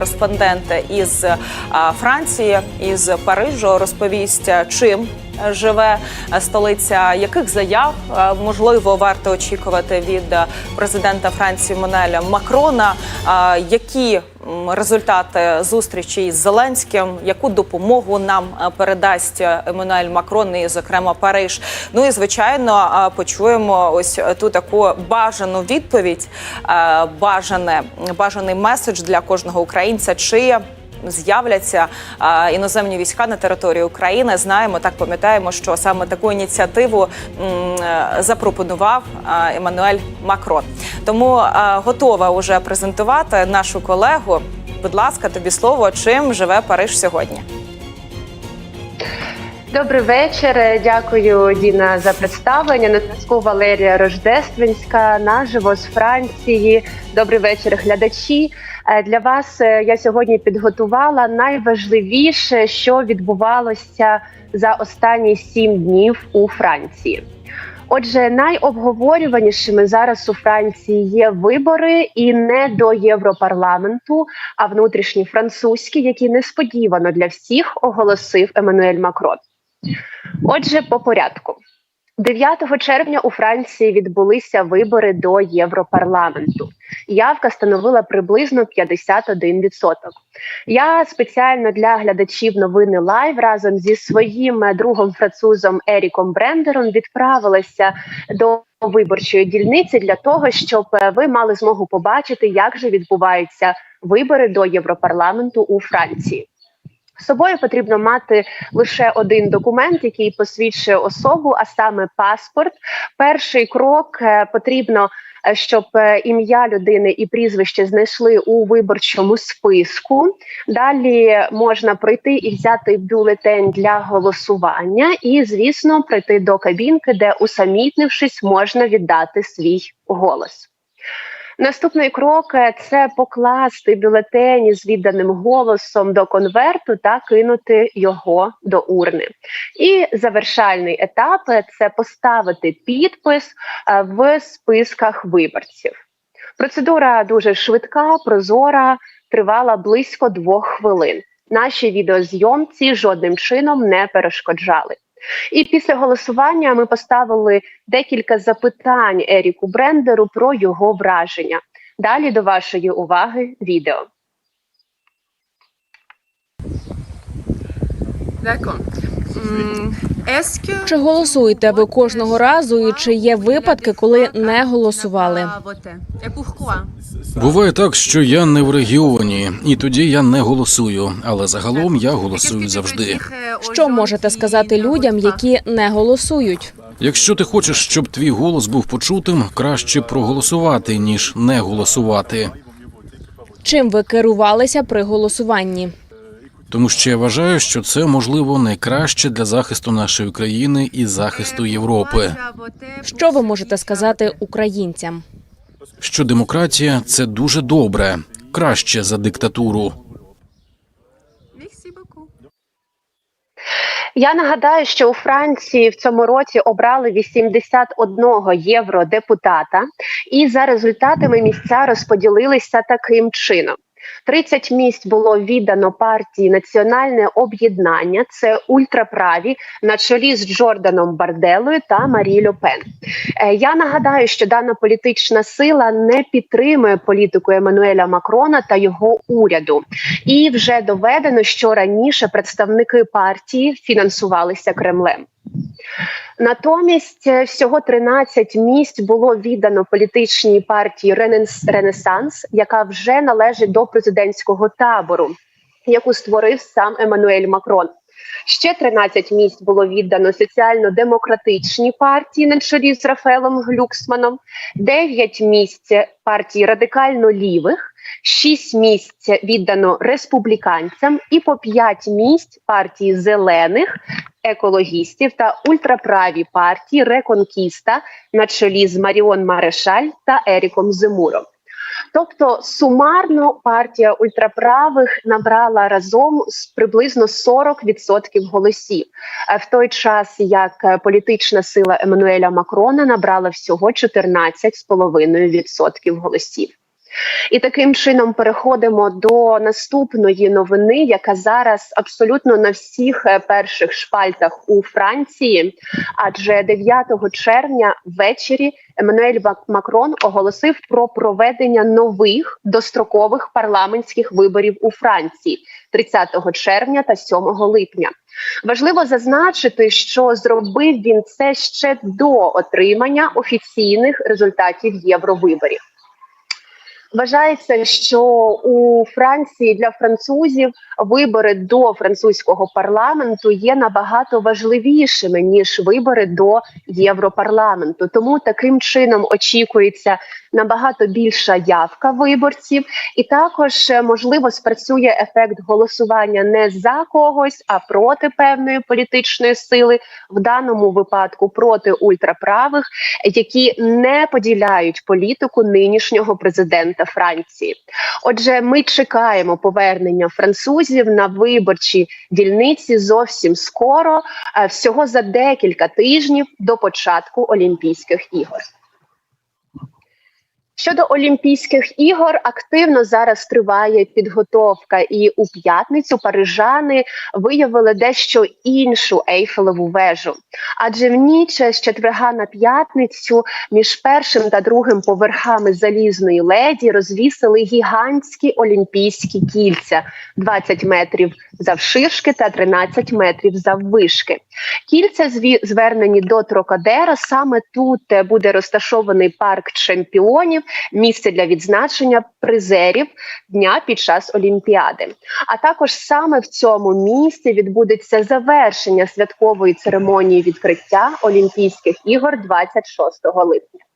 Кореспондент із Франції, із Парижу розповість, чим живе столиця, яких заяв можливо варто очікувати від президента Франції Монеля Макрона, які результати зустрічі із Зеленським, яку допомогу нам передасть Еммануель Макрон і, зокрема, Париж. Ну і звичайно, почуємо ось ту таку бажану відповідь, бажане бажаний меседж для кожного українця. Чи З'являться іноземні війська на території України. Знаємо, так пам'ятаємо, що саме таку ініціативу е, запропонував а, Еммануель Макрон. Тому готова уже презентувати нашу колегу. Будь ласка, тобі слово. Чим живе Париж сьогодні? Добрий вечір. Дякую, Діна, за представлення. На зв'язку Валерія Рождественська, наживо з Франції. Добрий вечір, глядачі. Е, Для вас е, я сьогодні підготувала найважливіше, що відбувалося за останні сім днів у Франції. Отже, найобговорюванішими зараз у Франції є вибори і не до Європарламенту, а внутрішні французькі, які несподівано для всіх оголосив Еммануель Макрон. Отже, по порядку. 9 червня у Франції відбулися вибори до Європарламенту. Явка становила приблизно 51%. Я спеціально для глядачів новини Лайв разом зі своїм е, другом французом Еріком Брендером відправилася до виборчої дільниці для того, щоб е, ви мали змогу побачити, як же відбуваються вибори до Європарламенту у Франції. З собою потрібно мати лише один документ, який посвідчує особу, а саме паспорт. Перший крок е, потрібно, е, щоб е, ім'я людини і прізвище знайшли у виборчому списку. Далі можна пройти і взяти бюлетень для голосування, і, звісно, прийти до кабінки, де, усамітнившись, можна віддати свій голос. Наступний крок е, це покласти бюлетені з відданим голосом до конверту та кинути його до урни. І завершальний етап е, це поставити підпис е, в списках виборців. Процедура дуже швидка, прозора, тривала близько двох хвилин. Наші відеозйомці жодним чином не перешкоджали. І після голосування ми поставили декілька запитань Еріку Брендеру про його враження. Далі до вашої уваги відео. D'accord. Чи голосуєте ви кожного разу, і чи є випадки, коли не голосували? Буває так, що я не в регіоні, і тоді я не голосую. Але загалом я голосую завжди. Що можете сказати людям, які не голосують? Якщо ти хочеш, щоб твій голос був почутим, краще проголосувати ніж не голосувати. Чим ви керувалися при голосуванні? Тому що я вважаю, що це можливо найкраще для захисту нашої країни і захисту Європи. Що ви можете сказати українцям? Що демократія це дуже добре, краще за диктатуру. Я нагадаю, що у Франції в цьому році обрали 81 євродепутата, і за результатами місця розподілилися таким чином. 30 місць було віддано партії Національне об'єднання. Це ультраправі на чолі з Джорданом Барделою та Марі Пен. Е, Я нагадаю, що дана політична сила не підтримує політику Еммануеля Макрона та його уряду. І вже доведено, що раніше представники партії фінансувалися Кремлем. Натомість е, всього 13 місць було віддано політичній партії «Ренес- Ренесанс, яка вже належить до президентського табору, яку створив сам Еммануель Макрон. Ще 13 місць було віддано соціально-демократичній партії на чолі з Рафаелом Глюксманом, 9 місць партії радикально лівих, 6 місць віддано республіканцям і по 5 місць партії зелених, екологістів та ультраправі партії Реконкіста на чолі з Маріон Марешаль та Еріком Зимуром. Тобто сумарно партія ультраправих набрала разом приблизно 40% голосів, в той час як е, політична сила Еммануеля Макрона набрала всього 14,5% голосів. І таким чином переходимо до наступної новини, яка зараз абсолютно на всіх е, перших шпальтах у Франції. Адже 9 червня ввечері Еммануель Мак- Макрон оголосив про проведення нових дострокових парламентських виборів у Франції 30 червня та 7 липня. Важливо зазначити, що зробив він це ще до отримання офіційних результатів євровиборів. Вважається, що у Франції для французів вибори до французького парламенту є набагато важливішими ніж вибори до Європарламенту. Тому таким чином очікується набагато більша явка виборців, і також е, можливо спрацює ефект голосування не за когось, а проти певної політичної сили, в даному випадку проти ультраправих, які не поділяють політику нинішнього президента Франції. Отже, ми чекаємо повернення французів на виборчі дільниці зовсім скоро, е, всього за декілька тижнів до початку Олімпійських ігор. Щодо Олімпійських ігор, активно зараз триває підготовка, і у п'ятницю парижани виявили дещо іншу ейфелеву вежу. Адже в ніч з четверга на п'ятницю між першим та другим поверхами залізної леді розвісили гігантські олімпійські кільця 20 метрів завширшки та 13 метрів заввишки. Кільця звернені до Трокадера. Саме тут е, буде розташований парк чемпіонів, місце для відзначення призерів дня під час Олімпіади. А також саме в цьому місці відбудеться завершення святкової церемонії відкриття Олімпійських ігор 26 липня.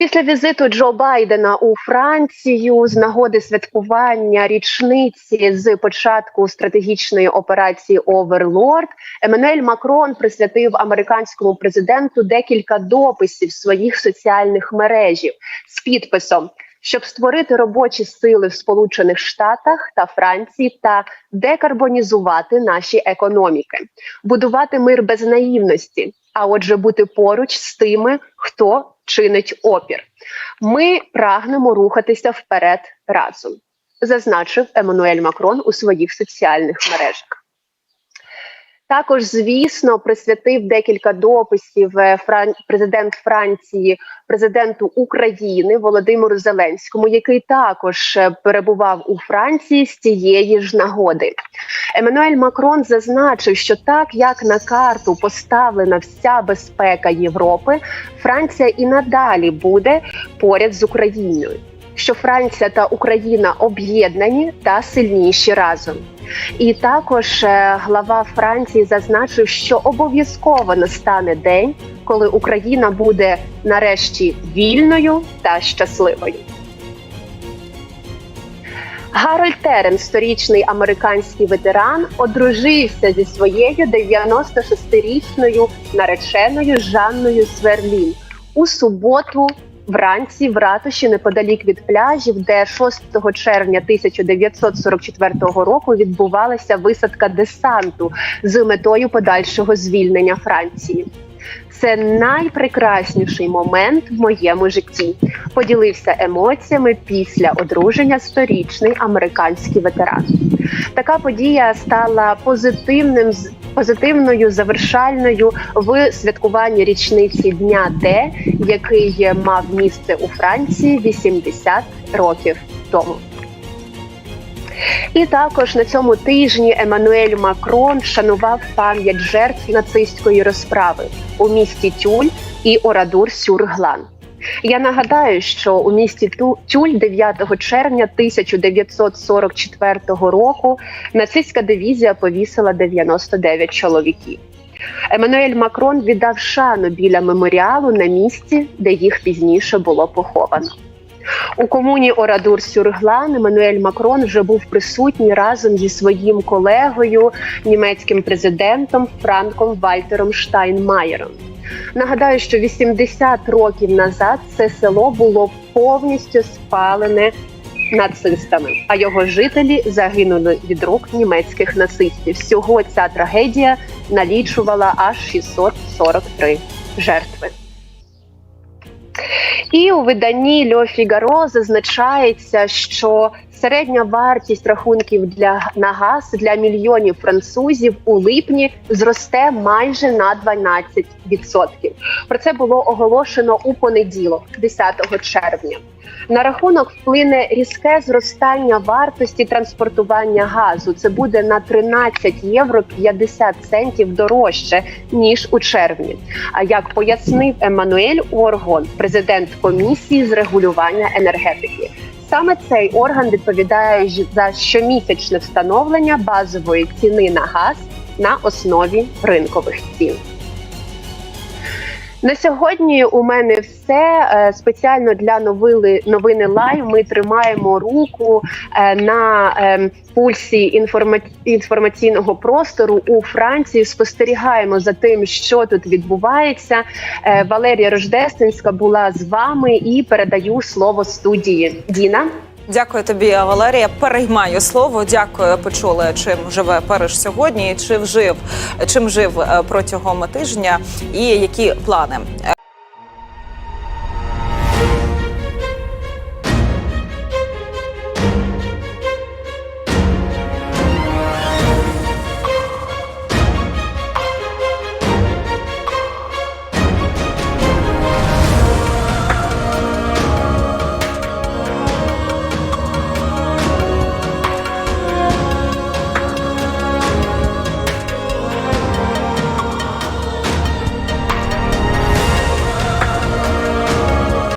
Після візиту Джо Байдена у Францію з нагоди святкування річниці з початку стратегічної операції Оверлорд Еммануель Макрон присвятив американському президенту декілька дописів своїх соціальних мережів з підписом. Щоб створити робочі сили в Сполучених Штатах та Франції та декарбонізувати наші економіки, будувати мир без наївності, а отже, бути поруч з тими, хто чинить опір. Ми прагнемо рухатися вперед разом, зазначив Еммануель Макрон у своїх соціальних мережах. Також, звісно, присвятив декілька дописів е, президент Франції, президенту України Володимиру Зеленському, який також е, перебував у Франції з цієї ж нагоди. Еммануель Макрон зазначив, що так як на карту поставлена вся безпека Європи, Франція і надалі буде поряд з Україною. Що Франція та Україна об'єднані та сильніші разом. І також е, глава Франції зазначив, що обов'язково настане день, коли Україна буде нарешті вільною та щасливою. Гарольд Терен, сторічний американський ветеран, одружився зі своєю 96-річною нареченою Жанною Сверлін у суботу вранці в ратуші неподалік від пляжів, де 6 червня 1944 року відбувалася висадка десанту з метою подальшого звільнення Франції. Це найпрекрасніший момент в моєму житті. Поділився емоціями після одруження сторічний американський ветеран. Така подія стала позитивним позитивною завершальною в святкуванні річниці Дня Д, який мав місце у Франції 80 років тому. І також на цьому тижні Еммануель Макрон шанував пам'ять жертв нацистської розправи у місті Тюль і Орадур Сюрглан. Я нагадаю, що у місті Тюль 9 червня 1944 року нацистська дивізія повісила 99 чоловіків. Еммануель Макрон віддав шану біля меморіалу на місці, де їх пізніше було поховано. У комуні Орадур Сюрглан Еммануель Макрон вже був присутній разом зі своїм колегою, німецьким президентом Франком Вальтером Штайнмаєром. Нагадаю, що 80 років назад це село було повністю спалене нацистами, а його жителі загинули від рук німецьких нацистів. Всього ця трагедія налічувала аж 643 жертви. І у виданні Льо Фігаро зазначається, що середня вартість рахунків для на газ для мільйонів французів у липні зросте майже на 12%. Про це було оголошено у понеділок, 10 червня. На рахунок вплине різке зростання вартості транспортування газу. Це буде на 13 євро 50 центів дорожче ніж у червні. А як пояснив Еммануель Оргон, президент комісії з регулювання енергетики. Саме цей орган відповідає за щомісячне встановлення базової ціни на газ на основі ринкових цін. На сьогодні у мене все Е, спеціально для новини новини Лайв. Ми тримаємо руку е, на е, пульсі інформа- інформаційного простору у Франції. Спостерігаємо за тим, що тут відбувається. Валерія Рождественська була з вами і передаю слово студії. Діна. Дякую тобі, Валерія. Переймаю слово. Дякую. Почули, чим живе Париж сьогодні, чи вжив чим жив е, протягом тижня, і які плани.